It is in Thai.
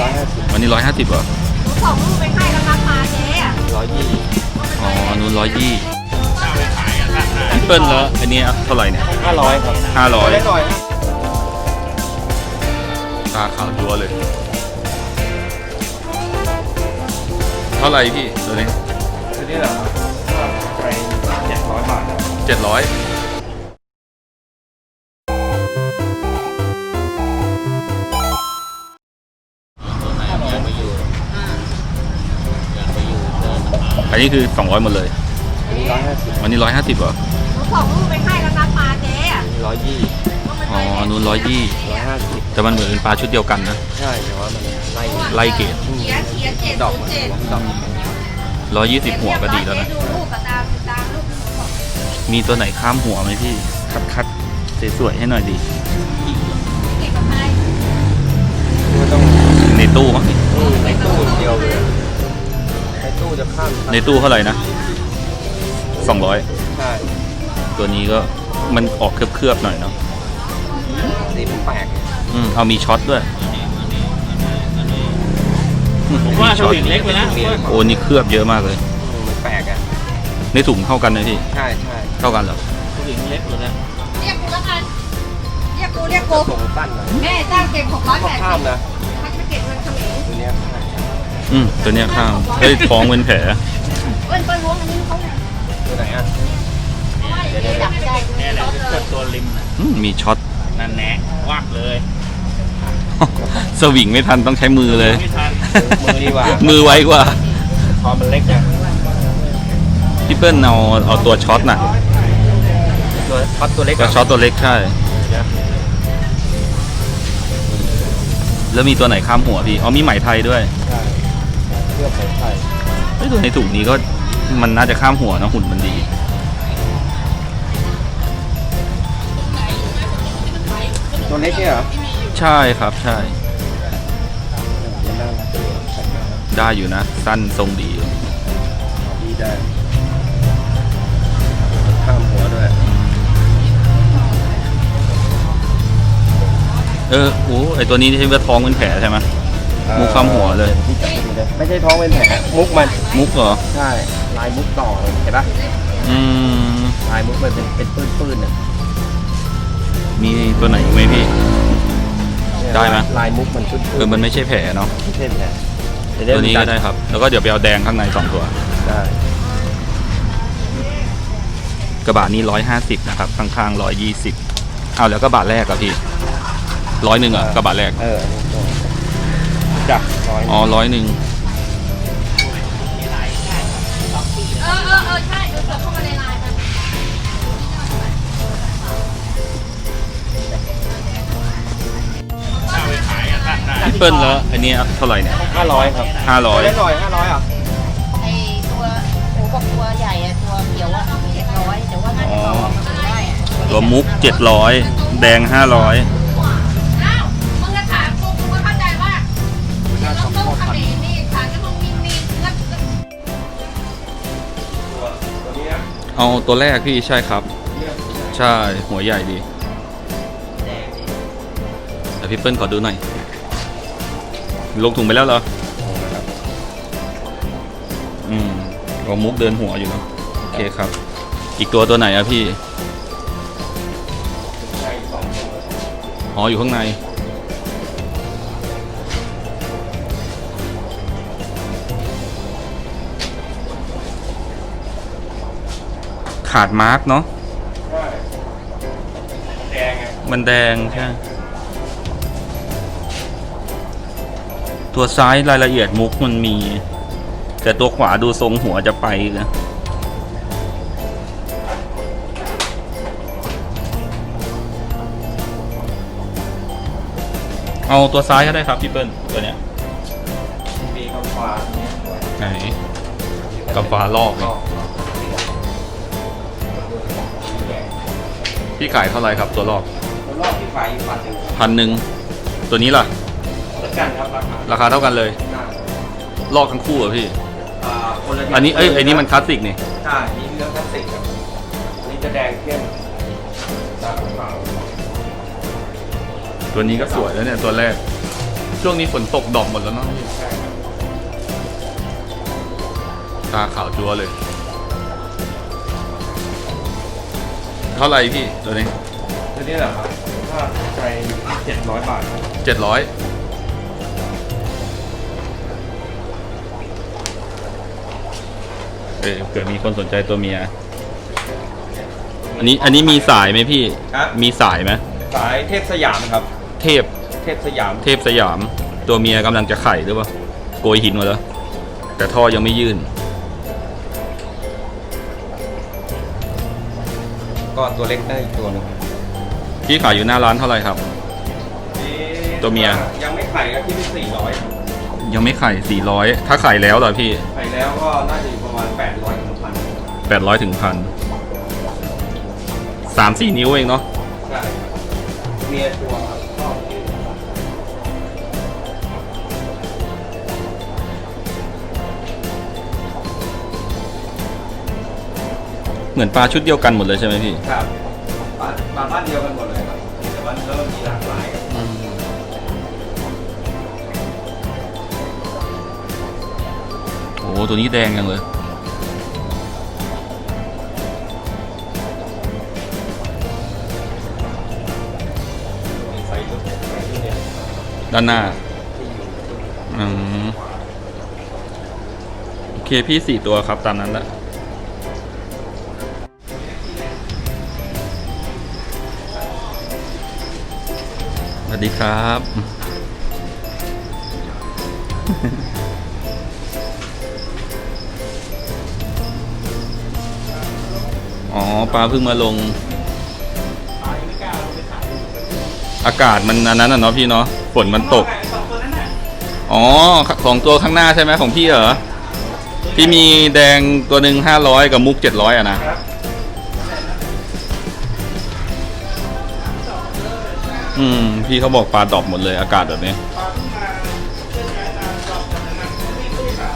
ร้อยห้าสิบวันนี้ร้อยห้าสิบเหรอสองลูกไปให้แล้วรับมาเจ๊อะร้อยยี่อ๋อนู่นร้อยยี่พี่เปิ้ลแล้วอันนี้เท่าไหร่เนี่ยห้าร้อยครับห้าร้อยได้หน่อยครับตาขาวจัวเลย เท่าไหร่พี่ตัวนี้คือนี่เหรอครับไปเจ็ดร้อยบาทครับเจ็ดร้อย อันนี้คือสองร้อยหมดเลยร้อยห้าสิบวันนี้ร้อยห้าสิบเหรอสองลูกไปให้แล้วรับมาเจ๊อะร้อยยี่อ๋อนู่นร้อยยี่ร้อยห้าสิบแต่มันเหมือนเป็นปลาชุดเดียวกันนะ ใช่แต่ว่ามันไล่ไล่เกรด เขียนเขียนเจ็ดดอกศูมันนย์เจ็ดดอกร้อยยี่สิบหัวก็ดีแล้วนะดูรูปกับตามตามรูปมีตัวไหนข้ามหัวไหมพี่ คัดคัดสวยๆให้หน่อยดีเก็ ข้ามในตู้เท่าไหร่นะสองร้อยใช่ตัวนี้ก็มันออกเคลือบๆหน่อยเนาะสีมันแปลกไงอืมเอามีช็อตด้วยผมว่าสวิงเล็กไปนะโอ้นี่เคลือบเยอะมากเลยอืมมันแปลกอะในถุงเท่ากันนะพี่ใช่ใช่เท่ากันเหรอสวิงเล็กเลยนะเรียกกูแล้วกันเรียกกูเรียกกูส่งสั้นหน่อยแม่จ้างเก็บหกร้อยก็แปดข้าสิมบนะถ้าจะไปเก็บเงินเขมรตัวเนี้ย อืมตัวเนี้ยข้ามเอ้ยท้องเป็นแผลเปิ้ลเปิ้ลล้วงอันนี้เขาเนี่ยตัวไหนอะเดี๋ยวดับไม่ได้แน่แหละเกิดตัวริมน่ะอืมมีช็อตนั่นแนะวักเลย สวิงไม่ทันต้องใช้มือเลย ไม่ทันมือดีกว่า มือไวกว่าพอมันเล็กอะพี่เปิ้ลเอาเอาตัวช็อตน่ะ ตัวพัดตัวเล็กตัวช็อตตัวเล็กใช่แล้วมีตัวไหนข้ามหัวพี่ อ๋อมีไหมไทยด้วย ใช่เคลือบสายไฟเฮ้ยตัวในถุงนี้ก็มันน่าจะข้ามหัวนะหุ่นมันดี ตัวเล็กเนี่ยเหรอใช่ครับใช่ มันน่ารักดีใส่มาได้อยู่นะ สั้นทรงดีอยู่ดีได้ข้ามหัวด้วยเออโอ้ไอตัวนี้ใช่ว่าท้องเป็นแผลใช่ไหม มุกข้ามหัวเลยไม่ใช่ท้องเป็นแผลมุกมันมุกเหรอ ใช่ลายมุกต่อเลยเห็นปะอืม ลายมุกมันเป็นเป็นปื้นๆเนี่ยมีตัวไหนอีกไหมพี่ ได้ไหม ลายมุกมันปื้นๆเออมันไม่ใช่แผลเนาะ ไม่ใช่แผลเดี๋ยตัวนี้ก็ได้ครับ แล้วก็เดี๋ยวไปเอาแดงข้างในสองตัว ได้ กระบะนี้ร้อยห้าสิบนะครับ ข้างๆร้อยยี่สิบเอาแล้วกระบะแรกอะพี่ร้อยหนึ่งอะกระบะแรก เอออันนี้ตัว จับร้อยอ๋อร้อยหนึ่งเออเออเออใช่เดี๋ยวส่งเข้ามาในไลน์มันถ้าไปขายอะท่านได้พี่เปิ้ลแล้วอันนี้เท่าไหร่เนี่ยห้าร้อยครับห้าร้อยได้หน่อยห้าร้อยอะไอตัวหมูกับตัวใหญ่อะตัวเขียวอะเจ็ดร้อยแต่ว่าน่าจะต่อมาได้อะ ตัวมุกเจ็ดร้อยแดงห้าร้อย เอาตัวแรกพี่ใช่ครับ ใช่หัวใหญ่ดีแต่พี่เปิ้ลขอดูหน่อย ลงถุงไปแล้วเหรออืมก็มุกเดินหัวอยู่เนอะโอเคครับ อีกตัวตัวไหนอะพี่ อ๋ออยู่ข้างใน ขาดมาร์กเนาะใช่แดงไงมันแดงใช่ตัวซ้ายรายละเอียดมุกมันมี แต่ตัวขวาดูทรงหัวจะไปนะเอาตัวซ้ายก็ได้ครับพี่เปิ้ลตัวเนี้ยมีคำฟ้าไหนกับฟ้าลอก พี่ขายเท่าไหร่ครับตัวลอกตัวรอบที่ไฟฟันหนึ่งพันหนึ่งตัวนี้ล่ะเหมือนกันครับราคาราคาเท่ากันเลย หน้าลอกทั้งคู่เหรอพี่ อ่าคนละอันนี้เอ้ยอันนี้มันคลาสสิกนี่ใช่นี่เรื่องพลาสติกครับอันนี้จะแดงเข้มตาขาวตัวนี้ก็สวยแล้วเนี่ยตัวแรก ช่วงนี้ฝนตกดอกหมดแล้วเนาะพี่ตาขาวจัวเลย เท่าไหร่พี่ตัวนี้ตัวนี้แหละครับถ้าใจเจ็ดร้อยบาทเจ็ดร้อยเออเกิดมีคนสนใจตัวเมีย อันนี้อันนี้มีสายไหมพี่ ครับ มีสายไหมสายเทพสยามครับ เทพเทพสยามเทพสยาม ตัวเมียกำลังจะไข่หรือเปล่าโกยหินมาแล้ว แต่ท่อยังไม่ยื่น ก็ตัวเล็กได้อีกตัวหนึงพี่ขายอยู่หน้าร้านเท่าไหร่ครับ ตัวเมีย ยังไม่ไข่ก็ที่ที่สี่ร้อยยังไม่ไข่สี่ร้อยถ้าไข่แล้วเหรอพี่ ไข่แล้วก็น่าจะอยู่ประมาณแปดร้อยถึงพันแปดร้อยถึงพันสามสี่นิ้วเองเนาะใช่เมียตัวครับ มือนปลาชุดเดียวกันหมดเลยใช่ไหมพี่ ครับบ้านบ้านบ้านเดียวกันหมดเลยครับแต่ว่าเริ่มมีหลากหลายครับโอ้โหตัวนี้แดงยังเลย มีไฟลุกไฟที่เนี่ยด้านหน้าที่อยู่อืม โอเคพี่สี่ตัวครับตามนั้นแหละ วัสดีครับ อ๋อ ปลาเพิ่งมาลง อากาศมันอันนั้นอะเนาะพี่เนาะ ฝนมันตก อ๋อสองตัวข้างหน้าใช่ไหมของพี่เหรอที่มีแดงตัวหนึ่งห้าร้อยกับมุกเจ็ดร้อยอะนะ อืม พี่เขาบอกปลาดอบหมดเลยอากาศแบบนี้ ตอนที่มาเคลื่อนย้ายมาเราจะนำที่ตู้สาม